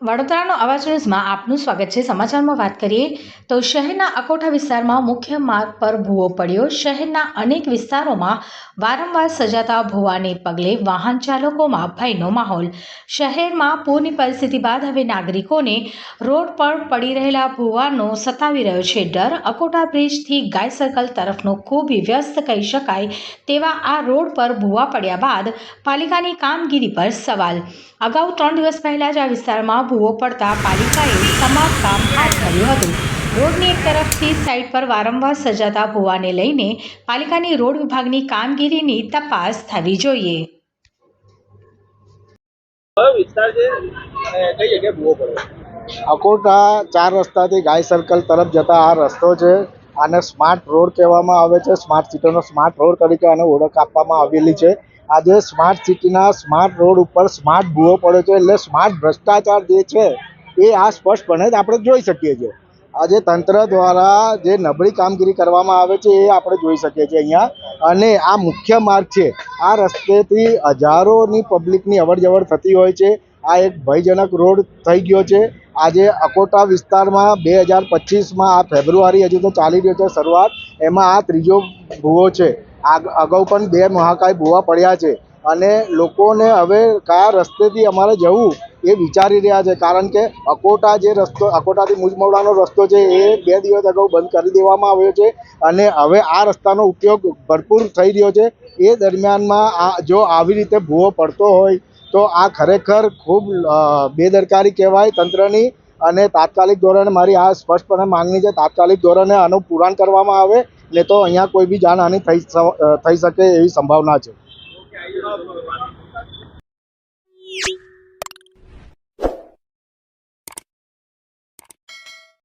વડોદરાનો અવાજ ન્યૂઝમાં આપનું સ્વાગત છે. સમાચારમાં વાત કરીએ તો શહેરના અકોઠા વિસ્તારમાં મુખ્ય માર્ગ પર ભૂવો પડ્યો. શહેરના અનેક વિસ્તારોમાં વારંવાર સજાતા ભૂવાને પગલે વાહન ચાલકોમાં ભયનો માહોલ. શહેરમાં પૂરની પરિસ્થિતિ બાદ હવે નાગરિકોને રોડ પર પડી રહેલા ભૂવાનો સતાવી રહ્યો છે ડર. અકોટા બ્રિજથી ગાય સર્કલ તરફનો ખૂબ વ્યસ્ત કહી શકાય તેવા આ રોડ પર ભૂવા પડ્યા બાદ પાલિકાની કામગીરી પર સવાલ. અગાઉ ત્રણ દિવસ પહેલાં જ આ વિસ્તારમાં ભૂવો પડતા પાલિકાએ સમારકામ હાથ ધર્યું હતું. રોડની એક તરફથી સાઈડ પર વારંવાર સજાતા ભૂવાને લઈને પાલિકાની રોડ વિભાગની કામગીરીની તપાસ થવી જોઈએ. અકોટા ચાર રસ્તાથી ગાય સર્કલ તરફ જતા આ રસ્તો છે. આને સ્માર્ટ રોડ કહેવામાં આવે છે. સ્માર્ટ સિટીનો સ્માર્ટ રોડ તરીકે આને ઓળખ આપવામાં આવેલી છે. આજે સ્માર્ટ સિટીના સ્માર્ટ રોડ ઉપર સ્માર્ટ ભૂવો પડ્યો છે એટલે સ્માર્ટ ભ્રષ્ટાચાર જે છે, એ આ સ્પષ્ટપણે જ આપણે જોઈ શકીએ છીએ. આજે તંત્ર દ્વારા જે નબળી કામગીરી કરવામાં આવે છે, એ આપણે જોઈ શકીએ છીએ અહીંયા. અને આ મુખ્ય માર્ગ છે, આ રસ્તેથી હજારોની પબ્લિકની અવર થતી હોય છે. આ એક ભયજનક રોડ થઈ ગયો છે. આજે અકોટા વિસ્તારમાં બે હજાર પચીસમાં આ ફેબ્રુઆરી હજુ તો ચાલી રહ્યો છે શરૂઆત. એમાં આ ત્રીજો ભૂવો છે. અગાઉ પણ બે મહાકાય ભૂવા પડ્યા છે. અને લોકોને હવે કયા રસ્તેથી અમારે જવું એ વિચારી રહ્યા છે. કારણ કે અકોટા જે રસ્તો, અકોટાથી મુજમવડાનો રસ્તો છે એ બે દિવસ અગાઉ બંધ કરી દેવામાં આવ્યો છે. અને હવે આ રસ્તાનો ઉપયોગ ભરપૂર થઈ રહ્યો છે. એ દરમિયાનમાં આ, જો આવી રીતે ભૂવો પડતો હોય, તો આ ખરેખર ખૂબ બેદરકારી કહેવાય તંત્રની. અને તાત્કાલિક ધોરણે મારી આ સ્પષ્ટપણે માંગણી છે, તાત્કાલિક ધોરણે આનું પુરાણ કરવામાં આવે. એટલે તો અહીંયા કોઈ બી જાનહાનિ થઈ થઈ શકે એવી સંભાવના છે.